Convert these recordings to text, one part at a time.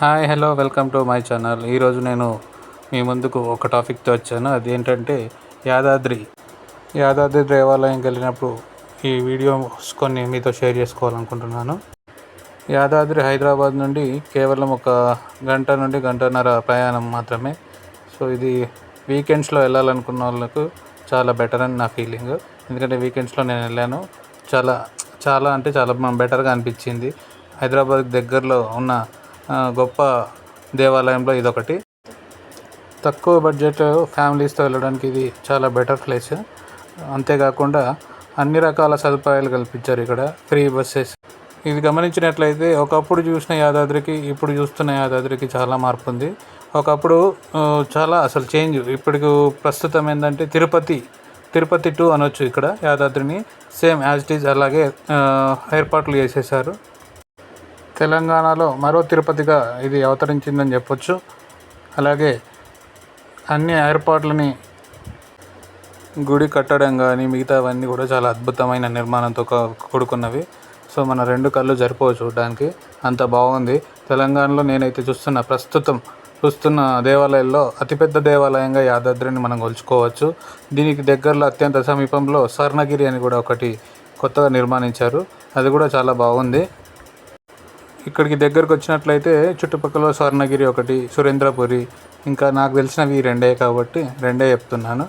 Hi hello welcome to my channel. ఈరోజు నేను మీ ముందుకు ఒక టాపిక్తో వచ్చాను. అది ఏంటంటే యాదాద్రి. యాదాద్రి దేవాలయంకి వెళ్ళినప్పుడు ఈ వీడియోస్ కొన్ని మీతో షేర్ చేసుకోవాలనుకుంటున్నాను. యాదాద్రి హైదరాబాద్ నుండి కేవలం ఒక గంట నుండి గంటన్నర ప్రయాణం మాత్రమే. సో ఇది వీకెండ్స్లో వెళ్ళాలనుకున్న వాళ్ళకు చాలా బెటర్ అని నా ఫీలింగ్. ఎందుకంటే వీకెండ్స్లో నేను వెళ్ళాను. చాలా చాలా అంటే చాలా బెటర్గా అనిపించింది. హైదరాబాద్ దగ్గరలో ఉన్న గొప్ప దేవాలయంలో ఇదొకటి. తక్కువ బడ్జెట్ ఫ్యామిలీస్తో వెళ్ళడానికి ఇది చాలా బెటర్ ప్లేస్. అంతేకాకుండా అన్ని రకాల సదుపాయాలు కల్పించారు ఇక్కడ ఫ్రీ బస్సెస్. ఇది గమనించినట్లయితే ఒకప్పుడు చూసిన యాదాద్రికి ఇప్పుడు చూస్తున్న యాదాద్రికి చాలా మార్పు ఉంది ఒకప్పుడు చాలా అసలు చేంజ్. ఇప్పటికి ప్రస్తుతం ఏంటంటే తిరుపతి తిరుపతి టూ అనొచ్చు ఇక్కడ యాదాద్రిని. సేమ్ యాజ్ ఇట్ ఈజ్ అలాగే ఏర్పాట్లు చేసేసారు. తెలంగాణలో మరో తిరుపతిగా ఇది అవతరించిందని చెప్పొచ్చు. అలాగే అన్ని ఏర్పాట్లని గుడి కట్టడం కానీ మిగతావన్నీ కూడా చాలా అద్భుతమైన నిర్మాణంతో కూడుకున్నవి. సో మన రెండు కళ్ళు సరిపోవు చూడడానికి. అంత బాగుంది. తెలంగాణలో నేనైతే చూస్తున్న ప్రస్తుతం చూస్తున్న దేవాలయాల్లో అతిపెద్ద దేవాలయంగా యాదాద్రిని మనం కొలుచుకోవచ్చు. దీనికి దగ్గరలో అత్యంత సమీపంలో స్వర్ణగిరి అని కూడా ఒకటి కొత్తగా నిర్మాణించారు. అది కూడా చాలా బాగుంది. ఇక్కడికి దగ్గరకు వచ్చినట్లయితే చుట్టుపక్కల స్వర్ణగిరి ఒకటి సురేంద్రపురి ఇంకా నాకు తెలిసినవి ఈ రెండే కాబట్టి రెండే చెప్తున్నాను.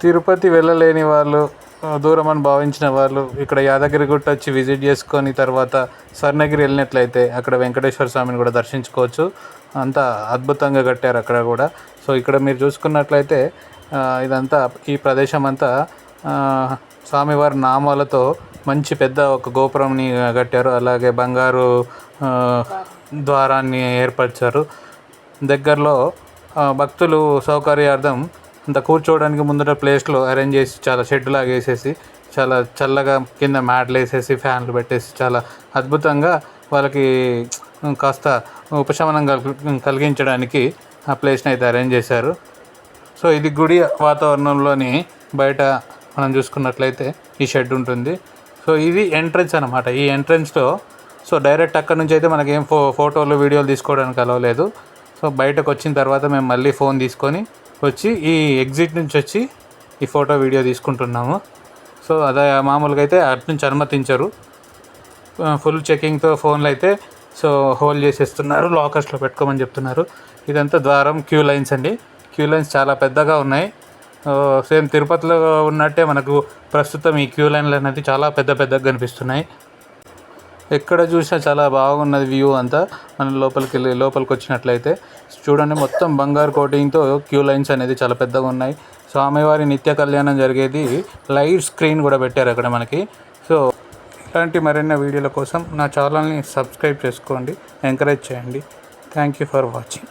తిరుపతి వెళ్ళలేని వాళ్ళు దూరం అని భావించిన వాళ్ళు ఇక్కడ యాదగిరి గుట్ట వచ్చి విజిట్ చేసుకొని తర్వాత స్వర్ణగిరి వెళ్ళినట్లయితే అక్కడ వెంకటేశ్వర స్వామిని కూడా దర్శించుకోవచ్చు. అంతా అద్భుతంగా కట్టారు అక్కడ కూడా. సో ఇక్కడ మీరు చూసుకున్నట్లయితే ఇదంతా ఈ ప్రదేశం అంతా స్వామివారి నామాలతో మంచి పెద్ద ఒక గోపురంని కట్టారు. అలాగే బంగారు ద్వారాన్ని ఏర్పరిచారు. దగ్గరలో భక్తులు సౌకర్యార్థం అంత కూర్చోవడానికి ముందర ప్లేస్లో అరేంజ్ చేసి చాలా షెడ్ లాగా వేసేసి చాలా చల్లగా కింద మ్యాట్లు వేసేసి ఫ్యాన్లు పెట్టేసి చాలా అద్భుతంగా వాళ్ళకి కాస్త ఉపశమనం కల్ కలిగించడానికి ఆ ప్లేస్ని అయితే అరేంజ్ చేశారు. సో ఇది గుడి వాతావరణంలోని బయట మనం చూసుకున్నట్లయితే ఈ షెడ్ ఉంటుంది. సో ఇది ఎంట్రన్స్ అనమాట ఈ ఎంట్రన్స్లో సో డైరెక్ట్ అక్కడ నుంచి అయితే మనకి ఏం ఫో ఫోటోలు వీడియోలు తీసుకోవడానికి అలవలేదు సో బయటకు వచ్చిన తర్వాత మేము మళ్ళీ ఫోన్ తీసుకొని వచ్చి ఈ ఎగ్జిట్ నుంచి వచ్చి ఈ ఫోటో వీడియో తీసుకుంటున్నాము. సో అదే మామూలుగా అయితే అటు నుంచి అనుమతించరు. ఫుల్ చెకింగ్తో ఫోన్లు అయితే సో హోల్డ్ చేసేస్తున్నారు లాకర్స్లో పెట్టుకోమని చెప్తున్నారు. ఇదంతా ద్వారం క్యూ లైన్స్ అండి. క్యూ లైన్స్ చాలా పెద్దగా ఉన్నాయి. సేమ్ తిరుపతిలో ఉన్నట్టే మనకు ప్రస్తుతం ఈ క్యూ లైన్లు అనేది చాలా పెద్ద పెద్దగా కనిపిస్తున్నాయి. ఎక్కడ చూసినా చాలా బాగున్నది వ్యూ అంతా. మనం లోపలికి వెళ్ళి లోపలికి వచ్చినట్లయితే చూడండి మొత్తం బంగారు కోటింగ్తో క్యూ లైన్స్ అనేది చాలా పెద్దగా ఉన్నాయి. స్వామివారి నిత్య కళ్యాణం జరిగేది లైవ్ స్క్రీన్ కూడా పెట్టారు అక్కడ మనకి. సో ఇలాంటి మరిన్ని వీడియోల కోసం నా ఛానల్ని సబ్స్క్రైబ్ చేసుకోండి ఎంకరేజ్ చేయండి. Thank you for watching.